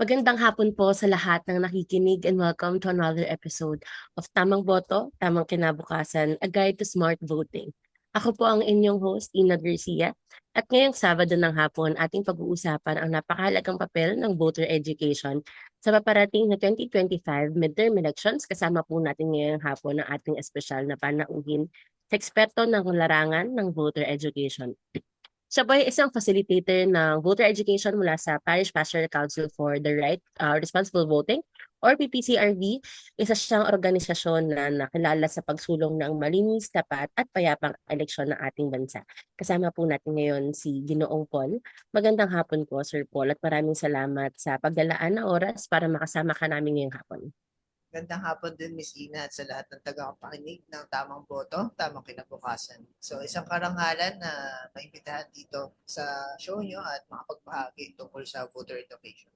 Magandang hapon po sa lahat ng nakikinig and welcome to another episode of Tamang Boto, Tamang Kinabukasan, A Guide to Smart Voting. Ako po ang inyong host, Ina Garcia, at ngayong Sabado ng hapon ating pag-uusapan ang napakahalagang papel ng voter education sa paparating na 2025 midterm elections. Kasama po natin ngayong hapon ang ating espesyal na panauhin sa eksperto ng larangan ng voter education. Siya po ay isang facilitator ng voter education mula sa Parish Pastoral Council for the Right uh, Responsible Voting or PPCRV. Isa siyang organisasyon na nakilala sa pagsulong ng malinis, tapat at payapang eleksyon ng ating bansa. Kasama po natin ngayon si Ginoong Paul. Magandang hapon po Sir Paul at maraming salamat sa pagdalaan ng oras para makasama ka namin ngayong hapon. Gandang hapon din, Miss Ina, at sa lahat ng tagapakinig ng Tamang Boto, Tamang Kinabukasan. So, isang karangalan na maimbitahan dito sa show nyo at makapagbahagi tungkol sa voter education.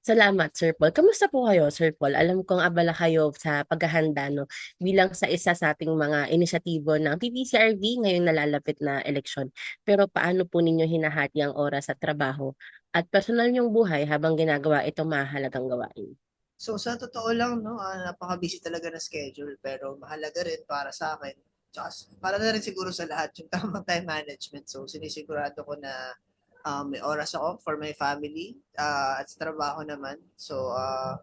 Salamat, Sir Paul. Kamusta po kayo, Sir Paul? Alam kong abala kayo sa paghahanda no, bilang sa isa sa ating mga inisyatibo ng PPCRV ngayong nalalapit na eleksyon. Pero paano po ninyo hinahati ang oras sa trabaho at personal niyong buhay habang ginagawa itong mahalagang gawain? So sa totoo lang, no, uh, napaka-busy talaga na schedule pero mahalaga rin para sa akin. Tsaka para na rin siguro sa lahat yung tamang time management. So sinisigurado ko na um, may oras ako for my family uh, at sa trabaho naman. So uh,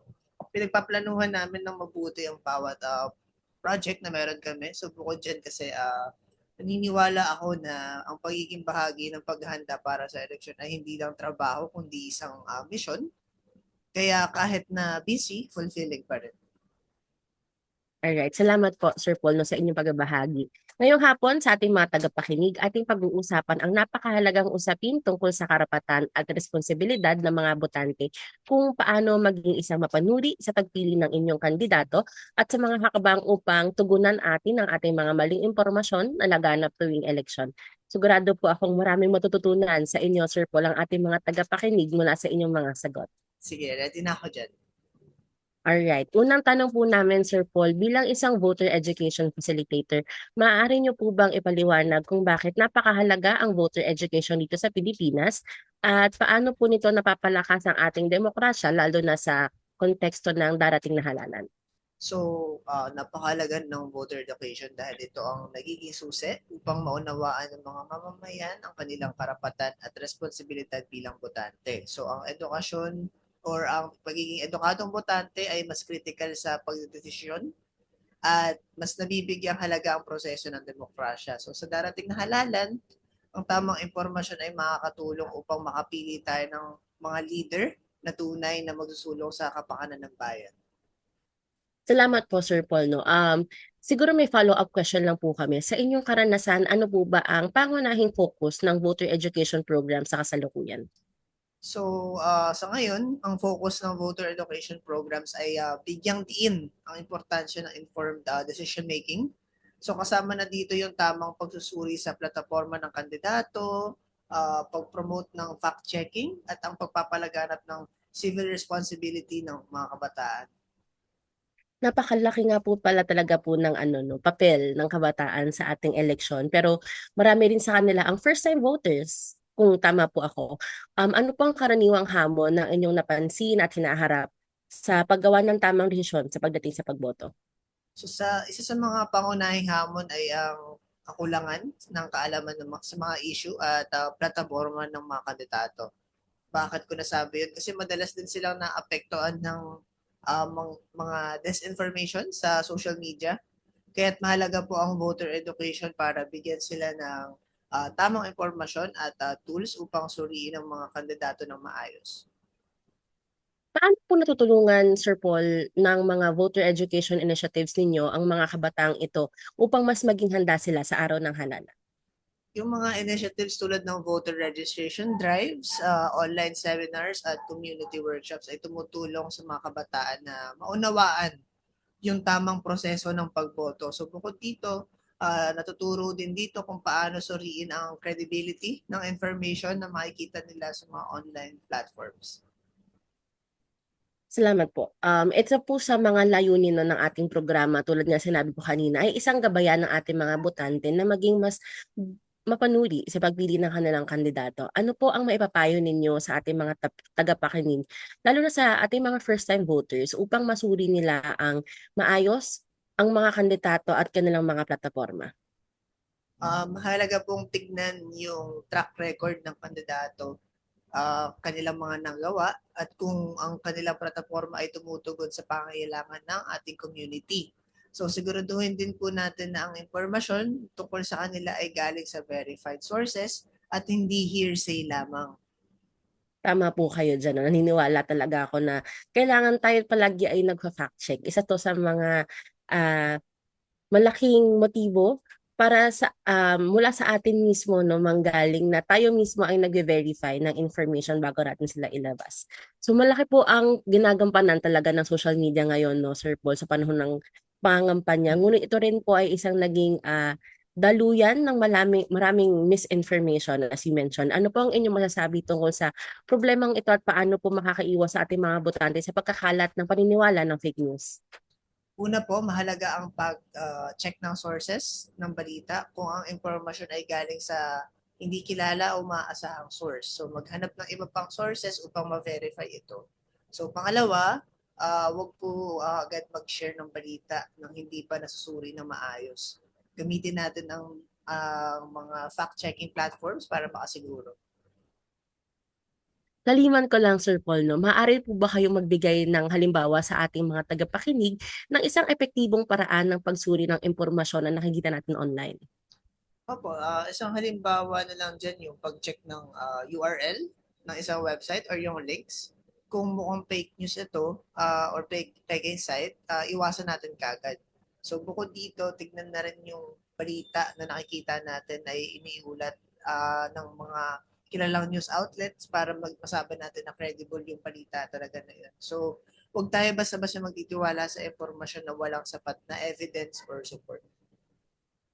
pinagpaplanuhan namin ng mabuti ang bawat uh, project na meron kami. So bukod dyan kasi uh, naniniwala ako na ang pagiging bahagi ng paghahanda para sa election ay hindi lang trabaho kundi isang uh, mission kaya kahit na busy, fulfilling pa rin. Alright, salamat po Sir Paul no, sa inyong pagbabahagi. Ngayong hapon sa ating mga tagapakinig, ating pag-uusapan ang napakahalagang usapin tungkol sa karapatan at responsibilidad ng mga botante kung paano maging isang mapanuri sa pagpili ng inyong kandidato at sa mga hakabang upang tugunan atin ang ating mga maling impormasyon na laganap tuwing eleksyon. Sigurado po akong maraming matututunan sa inyo Sir Paul ang ating mga tagapakinig mula sa inyong mga sagot. Sige, ready na ako dyan. Alright. Unang tanong po namin, Sir Paul, bilang isang voter education facilitator, maaari niyo po bang ipaliwanag kung bakit napakahalaga ang voter education dito sa Pilipinas at paano po nito napapalakas ang ating demokrasya lalo na sa konteksto ng darating na halalan? So, uh, napakalaga ng voter education dahil ito ang nagiging susi upang maunawaan ng mga mamamayan ang kanilang karapatan at responsibilidad bilang botante. So, ang edukasyon or ang pagiging edukadong botante ay mas critical sa pagdedesisyon at mas nabibigyang halaga ang proseso ng demokrasya. So sa darating na halalan, ang tamang impormasyon ay makakatulong upang makapili tayo ng mga leader na tunay na magsusulong sa kapakanan ng bayan. Salamat po Sir Paul. No. Um, siguro may follow-up question lang po kami. Sa inyong karanasan, ano po ba ang pangunahing focus ng voter education program sa kasalukuyan? So, uh, sa ngayon, ang focus ng voter education programs ay uh, bigyang diin ang importansya ng informed uh, decision making. So, kasama na dito yung tamang pagsusuri sa plataforma ng kandidato, uh, pag-promote ng fact-checking, at ang pagpapalaganap ng civil responsibility ng mga kabataan. Napakalaki nga po pala talaga po ng ano no, papel ng kabataan sa ating eleksyon. Pero marami rin sa kanila ang first time voters kung tama po ako, um, ano po ang karaniwang hamon na inyong napansin at hinaharap sa paggawa ng tamang desisyon sa pagdating sa pagboto? So sa isa sa mga pangunahing hamon ay ang kakulangan ng kaalaman ng, sa mga issue at uh, plataforma ng mga kandidato. Bakit ko nasabi yun? Kasi madalas din silang naapektuhan ng uh, mga disinformation sa social media. Kaya't mahalaga po ang voter education para bigyan sila ng uh, tamang impormasyon at uh, tools upang suriin ang mga kandidato ng maayos. Paano po natutulungan, Sir Paul, ng mga voter education initiatives ninyo ang mga kabataang ito upang mas maging handa sila sa araw ng halalan? Yung mga initiatives tulad ng voter registration drives, uh, online seminars at community workshops ay tumutulong sa mga kabataan na maunawaan yung tamang proseso ng pagboto. So bukod dito, uh, natuturo din dito kung paano suriin ang credibility ng information na makikita nila sa mga online platforms. Salamat po. Um, ito po sa mga layunin no, ng ating programa, tulad nga sinabi ko kanina, ay isang gabayan ng ating mga botante na maging mas mapanuri sa pagpili ng kanilang kandidato, ano po ang maipapayo ninyo sa ating mga tagapakinig, lalo na sa ating mga first-time voters upang masuri nila ang maayos ang mga kandidato at kanilang mga plataforma? Uh, mahalaga pong tignan yung track record ng kandidato, uh, kanilang mga nagawa, at kung ang kanilang plataforma ay tumutugon sa pangailangan ng ating community. So siguraduhin din po natin na ang impormasyon tungkol sa kanila ay galing sa verified sources at hindi hearsay lamang. Tama po kayo dyan. Naniniwala talaga ako na kailangan tayo palagi ay nagpa-fact check. Isa to sa mga uh, malaking motibo para sa um, mula sa atin mismo no manggaling na tayo mismo ay nagve-verify ng information bago natin sila ilabas. So malaki po ang ginagampanan talaga ng social media ngayon no Sir Paul sa panahon ng pangangampanya. Ngunit ito rin po ay isang naging uh, daluyan ng maraming, maraming misinformation as you mentioned. Ano po ang inyong masasabi tungkol sa problemang ito at paano po makakaiwas sa ating mga botante sa pagkakalat ng paniniwala ng fake news? Una po, mahalaga ang pag-check uh, ng sources ng balita kung ang impormasyon ay galing sa hindi kilala o maaasahang source. So maghanap ng iba pang sources upang ma-verify ito. So pangalawa, uh, wag po uh, agad mag-share ng balita nang hindi pa nasusuri ng maayos. Gamitin natin ang uh, mga fact-checking platforms para makasiguro. Laliman ko lang Sir Paul, no, maaari po ba kayong magbigay ng halimbawa sa ating mga tagapakinig ng isang epektibong paraan ng pagsuri ng impormasyon na nakikita natin online? Opo, uh, isang halimbawa na lang dyan yung pag-check ng uh, URL ng isang website or yung links kung mukhang fake news ito uh, or fake, fake insight, uh, iwasan natin kagad. So bukod dito, tignan na rin yung balita na nakikita natin ay iniulat uh, ng mga kilalang news outlets para magpasabi natin na credible yung balita talaga na yun. So, huwag tayo basta-basta magtitiwala sa impormasyon na walang sapat na evidence or support.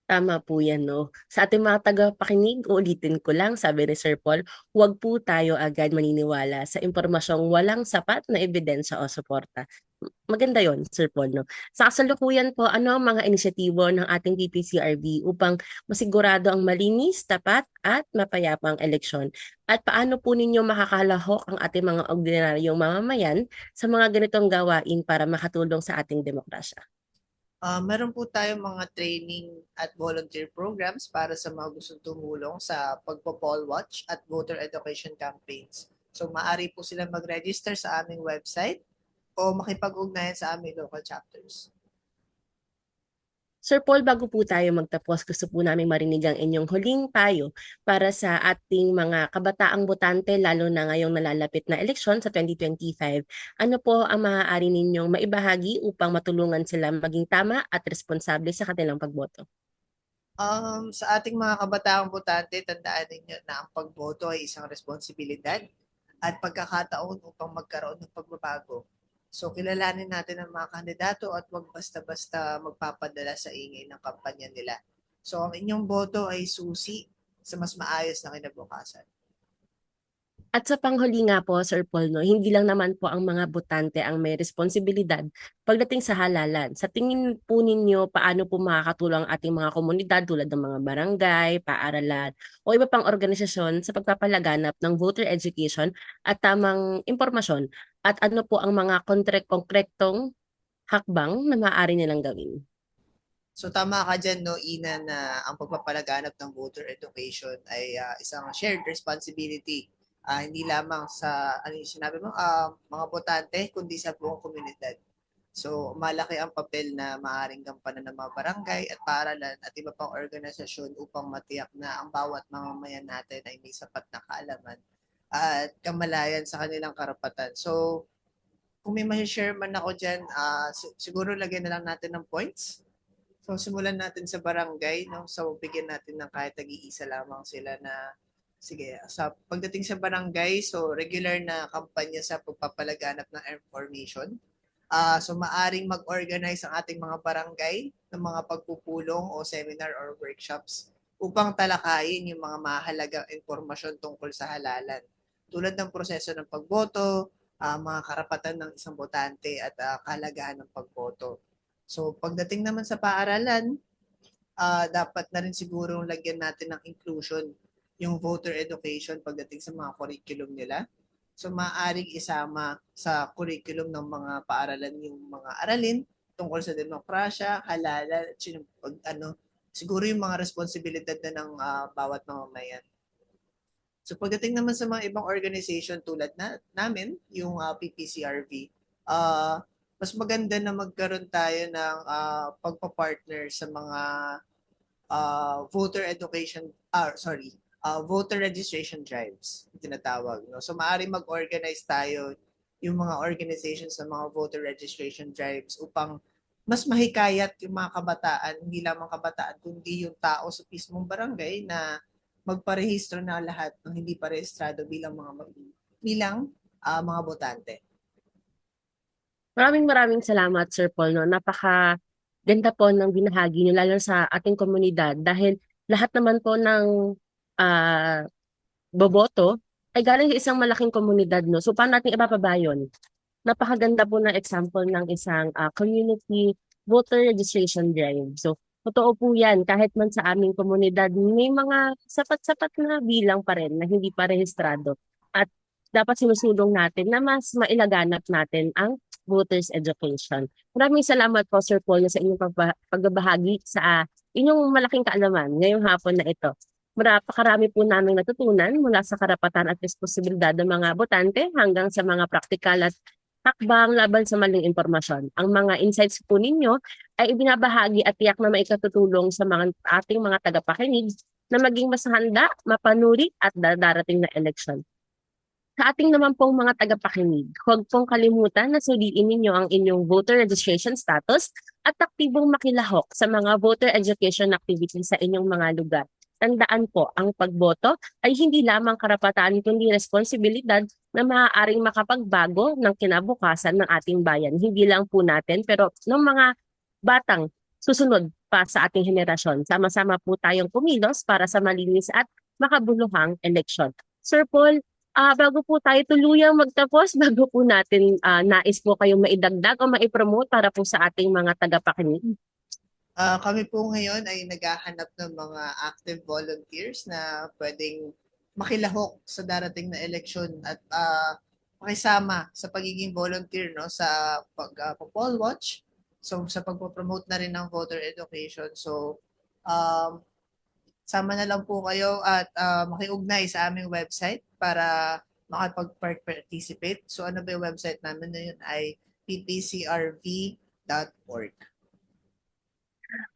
Tama po yan, no? Sa ating mga tagapakinig, ulitin ko lang, sabi ni Sir Paul, huwag po tayo agad maniniwala sa impormasyong walang sapat na ebidensya o suporta. Maganda yon Sir Paul. No? Sa kasalukuyan po, ano ang mga inisyatibo ng ating PPCRB upang masigurado ang malinis, tapat at mapayapang eleksyon? At paano po ninyo makakalahok ang ating mga ordinaryong mamamayan sa mga ganitong gawain para makatulong sa ating demokrasya? Uh, meron po tayong mga training at volunteer programs para sa mga gustong tumulong sa pagpo-poll watch at voter education campaigns. So maaari po sila mag-register sa aming website o makipag-ugnayan sa aming local chapters. Sir Paul, bago po tayo magtapos, gusto po namin marinig ang inyong huling payo para sa ating mga kabataang botante, lalo na ngayong nalalapit na eleksyon sa 2025. Ano po ang maaari ninyong maibahagi upang matulungan sila maging tama at responsable sa kanilang pagboto? Um, sa ating mga kabataang botante, tandaan ninyo na ang pagboto ay isang responsibilidad at pagkakataon upang magkaroon ng pagbabago. So kilalanin natin ang mga kandidato at wag basta-basta magpapadala sa ingay ng kampanya nila. So ang inyong boto ay susi sa mas maayos na kinabukasan. At sa panghuli nga po, Sir Paul, no, hindi lang naman po ang mga botante ang may responsibilidad pagdating sa halalan. Sa tingin po ninyo, paano po makakatulong ang ating mga komunidad tulad ng mga barangay, paaralan, o iba pang organisasyon sa pagpapalaganap ng voter education at tamang impormasyon? At ano po ang mga konkretong hakbang na maaari nilang gawin? So tama ka dyan, no, Ina, na ang pagpapalaganap ng voter education ay uh, isang shared responsibility uh, hindi lamang sa ano yung sinabi mo uh, mga botante kundi sa buong komunidad. So malaki ang papel na maaaring gampanan ng mga barangay at paaralan at iba pang organisasyon upang matiyak na ang bawat mamamayan natin ay may sapat na kaalaman at kamalayan sa kanilang karapatan. So kung may ma-share man ako dyan, uh, siguro lagyan na lang natin ng points. So simulan natin sa barangay, no? So bigyan natin ng kahit nag-iisa lamang sila na Sige, sa pagdating sa barangay, so regular na kampanya sa pagpapalaganap ng information. Uh, so maaring mag-organize ang ating mga barangay ng mga pagpupulong o seminar or workshops upang talakayin yung mga mahalagang impormasyon tungkol sa halalan. Tulad ng proseso ng pagboto, uh, mga karapatan ng isang botante at uh, kalagahan ng pagboto. So pagdating naman sa paaralan, ah, dapat na rin siguro lagyan natin ng inclusion yung voter education pagdating sa mga curriculum nila. So maaaring isama sa curriculum ng mga paaralan yung mga aralin tungkol sa demokrasya, sino- pag, ano, siguro yung mga responsibilidad na ng ah, bawat mamamayan. So pagdating naman sa mga ibang organization tulad na namin, yung ah, PPCRV, ah mas maganda na magkaroon tayo ng ah, pagpa-partner sa mga ah, voter education, ah, sorry, ah, voter registration drives, tinatawag. No? So maaari mag-organize tayo yung mga organizations sa mga voter registration drives upang mas mahikayat yung mga kabataan, hindi lamang kabataan, kundi yung tao sa mismong barangay na magparehistro na lahat ng hindi pa rehistrado bilang mga bilang ah, mga botante. Maraming maraming salamat, Sir Paul. No? Napaka ganda po ng binahagi niyo, lalo sa ating komunidad. Dahil lahat naman po ng ah, boboto ay galing sa isang malaking komunidad. No? So, paano natin ipapaba yun? Napakaganda po ng example ng isang ah, community voter registration drive. So, totoo po yan. Kahit man sa aming komunidad, may mga sapat-sapat na bilang pa rin na hindi pa rehistrado. At dapat sinusulong natin na mas mailaganap natin ang voters education. Maraming salamat po Sir Paul sa inyong pagba- pagbabahagi sa ah, inyong malaking kaalaman ngayong hapon na ito. Marapakarami po namin natutunan mula sa karapatan at responsibilidad ng mga botante hanggang sa mga praktikal at hakbang laban sa maling impormasyon. Ang mga insights po ninyo ay ibinabahagi at tiyak na maikatutulong sa mga ating mga tagapakinig na maging mas handa, mapanuri at darating na eleksyon. Sa ating naman pong mga tagapakinig, huwag pong kalimutan na suliin ninyo ang inyong voter registration status at aktibong makilahok sa mga voter education activities sa inyong mga lugar. Tandaan po, ang pagboto ay hindi lamang karapatan kundi responsibilidad na maaaring makapagbago ng kinabukasan ng ating bayan. Hindi lang po natin pero ng mga batang susunod pa sa ating henerasyon. Sama-sama po tayong kumilos para sa malinis at makabuluhang eleksyon. Sir Paul, Ah, bago po tayo tuluyang magtapos, bago po natin ah, nais po kayong maidagdag o maipromote para po sa ating mga tagapakinig. Ah, kami po ngayon ay naghahanap ng mga active volunteers na pwedeng makilahok sa darating na eleksyon at ah, makisama sa pagiging volunteer no sa pag ah, poll watch so sa pagpo-promote na rin ng voter education so um, sama na lang po kayo at ah, makiugnay sa aming website para makapag-participate. So ano ba yung website namin na yun ay ppcrv.org.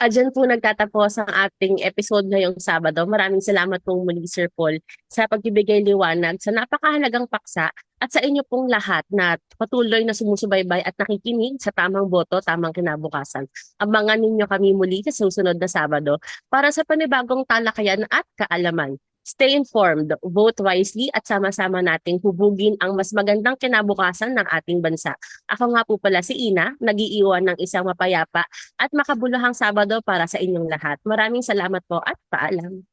At dyan po nagtatapos ang ating episode ngayong Sabado. Maraming salamat po muli Sir Paul sa pagbibigay liwanag sa napakahalagang paksa at sa inyo pong lahat na patuloy na sumusubaybay at nakikinig sa tamang boto, tamang kinabukasan. Abangan ninyo kami muli sa susunod na Sabado para sa panibagong talakayan at kaalaman. Stay informed, vote wisely at sama-sama nating hubugin ang mas magandang kinabukasan ng ating bansa. Ako nga po pala si Ina, nagiiwan ng isang mapayapa at makabuluhang Sabado para sa inyong lahat. Maraming salamat po at paalam.